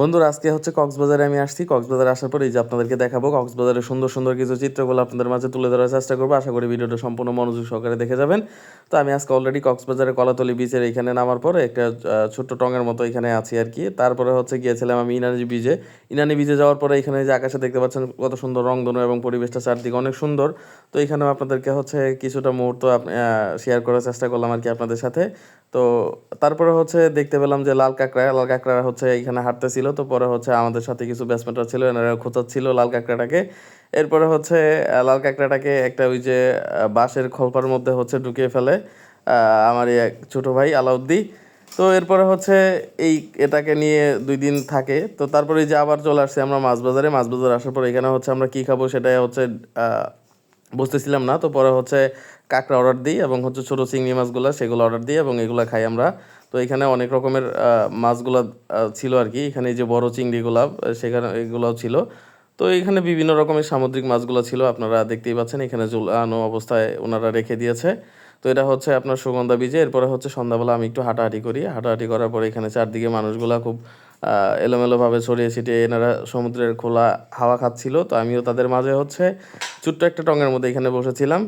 বন্ধুরা, আজকে হচ্ছে কক্সবাজারে আমি আসছি। কক্সবাজারে আসার পরে এই যে আপনাদেরকে দেখাবো, কক্সবাজারের সুন্দর সুন্দর কিছু চিত্রগুলো আপনাদের মাঝে তুলে ধরার চেষ্টা করব। আশা করি ভিডিওটা সম্পূর্ণ মনোযোগ সহকারে দেখে যাবেন। তো আমি আজকে অলরেডি কক্সবাজারের কলাতলি বিচের এখানে নামার পরে একটা ছোট্ট টঙের মতো এখানে আছি আর কি। তারপরে হচ্ছে গিয়েছিলাম আমি ইনানি বিচে ইনানি বিচে যাওয়ার পরে এখানে যে আকাশে দেখতে পাচ্ছেন কত সুন্দর রংধনু এবং পরিবেশটা চারদিকে অনেক সুন্দর। তো এখানেও আপনাদেরকে হচ্ছে কিছুটা মুহূর্ত শেয়ার করার চেষ্টা করলাম আর কি আপনাদের সাথে। তো তারপরে হচ্ছে দেখতে পেলাম যে লাল কাঁকড়া লাল কাঁকড়া হচ্ছে এখানে হাঁটতেছিল। তো পরে হচ্ছে আমাদের সাথে কিছু ব্যাটসম্যানরা ছিল, এনারা খোঁচাচ্ছিল লাল কাঁকড়াটাকে। এরপরে হচ্ছে লাল কাঁকড়াটাকে একটা ওই যে বাঁশের খোলপার মধ্যে হচ্ছে ঢুকিয়ে ফেলে আমার এক ছোটো ভাই আলাউদ্দি তো এরপরে হচ্ছে এই এটাকে নিয়ে দুই দিন থাকে। তো তারপরে যে আবার চলে আসছে আমরা মাছ বাজারে মাছ বাজার আসার পর এখানে হচ্ছে আমরা কী খাব সেটাই হচ্ছে বুঝতেছিলাম না। তো পরে হচ্ছে কাঁকড়া অর্ডার দিই এবং হচ্ছে ছোটো চিংড়ি মাছগুলো সেগুলো অর্ডার দিই এবং এগুলো খাই আমরা। তো এখানে অনেক রকমের মাছগুলো ছিল আর কি এখানে যে বড় চিংড়িগুলো সেখানে এগুলোও ছিল। তো এখানে বিভিন্ন রকমের সামুদ্রিক মাছগুলো ছিল, আপনারা দেখতেই পাচ্ছেন। এখানে ঝুলানো অবস্থায় ওনারা রেখে দিয়েছে। তো এটা হচ্ছে আপনার সুগন্ধা বীজে। এরপরে হচ্ছে সন্ধ্যাবেলা আমি একটু হাঁটাহাঁটি করি। হাঁটাহাঁটি করার পরে এখানে চারদিকে মানুষগুলা খুব এলোমেলোভাবে ছড়িয়ে ছিটিয়ে এনারা সমুদ্রের খোলা হাওয়া খাচ্ছিল। তো আমিও তাদের মাঝে হচ্ছে ছোট্ট একটা টঙের মধ্যে এখানে বসেছিলাম।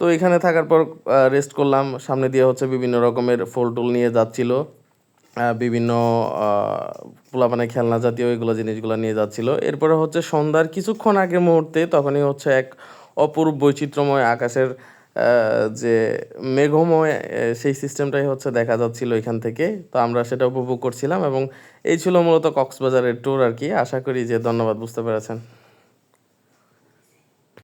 তো এখানে থাকার পর রেস্ট করলাম। সামনে দিয়ে হচ্ছে বিভিন্ন রকমের ফুল টুল নিয়ে যাচ্ছিল। বিভিন্ন পোলাপানে খেলনা জাতীয় এগুলো জিনিসগুলো নিয়ে যাচ্ছিল। এরপরে হচ্ছে সন্ধ্যার কিছুক্ষণ আগে মুহূর্তে তখনই হচ্ছে এক অপরূপ বৈচিত্র্যময় আকাশের যে মেঘময় সেই সিস্টেমটাই হচ্ছে দেখা যাচ্ছিল এখান থেকে। তো আমরা সেটা উপভোগ করছিলাম এবং এই ছিল মূলত কক্সবাজারের ট্যুর আর কি। আশা করি যে ধন্যবাদ, বুঝতে পেরেছেন।